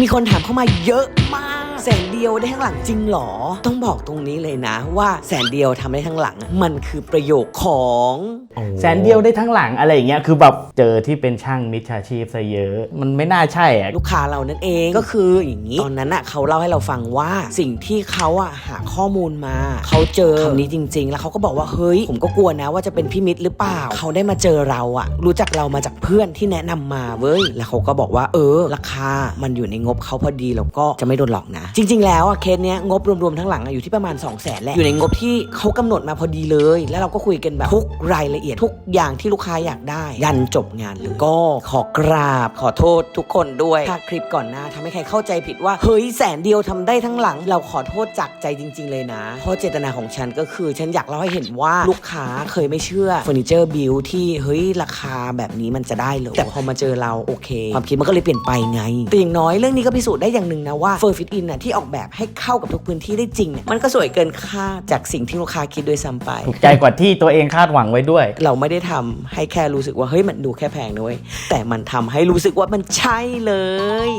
มีคนถามเข้ามาเยอะมาก แสนเดียวได้ทั้งหลังจริงเหรอ ต้องบอกตรงนี้เลยนะ ว่าแสนเดียวทำได้ทั้งหลัง มันคือประโยคของแสนเดียวได้ทั้งหลังอะไรอย่างเงี้ยคือแบบเจอที่เป็นช่างมิจฉาชีพซะเยอะ มันไม่น่าใช่อะลูกค้าเรานั่นเองก็คืออย่างนี้ตอนนั้นอะเขาเล่าให้เราฟังว่าสิ่งที่เขาอะหาข้อมูลมา เขาเจอคำนี้จริง ๆ แล้วเขาก็บอกว่าเฮ้ยผมก็กลัวนะว่าจะเป็นพี่มิตรหรือเปล่า เขาได้มาเจอเราอะรู้จักเรามาจากเพื่อนที่แนะนำมาเว้ยแล้วเขาก็บอกว่าเออราคามันอยู่ในงบเขาพอดีแล้วก็จะไม่โดนหลอกนะจริง ๆ แล้วอะเคสเนี้ยงบรวมๆทั้งหลังอะอยู่ที่ประมาณ 2 0 0แสนแหละอยู่ในงบที่เขากำหนดมาพอดีเลย แล้วเราก็คุยกันแบบทุกรายละเอียดทุกอย่างที่ลูกค้าอยากได้ ยันจบงานเลยก็ขอกราบ ขอโทษทุกคนด้วยถ้าคลิปก่อนหน้าทำให้ใครเข้าใจผิดว่าเฮ้ยแสนเดียวทำได้ทั้งหลัง เราขอโทษจากใจจริง ๆ เลยนะ เพราะเจตนาของฉันก็คือ ฉันอยากเล่าให้เห็นว่าลูกค้าเคยไม่เชื่อเฟอร์นิเจอร์บิลที่เฮ้ยราคาแบบนี้มันจะได้เลยแต่พอมาเจอเราโอเค ความคิดมันก็เลยเปลี่ยนไปไงแต่อย่างน้อยเรื่องนี้ก็พิสูจน์ได้อย่างหนึ่งนะว่าเฟอร์ฟิตอินน่ะที่ออกแบบให้เข้ากับทุกพื้นที่ได้จริงเนี่ยมันก็สวยเกินคาดจากสิ่งที่ลูกค้าคิดด้วยซ้ำไป ถูกใจกว่าที่ตัวเองคาดหวังไว้ด้วย เราไม่ได้ทำให้แค่รู้สึกว่าเฮ้ยมันดูแค่แพงนะเว้ยแต่มันทำให้รู้สึกว่ามันใช่เลย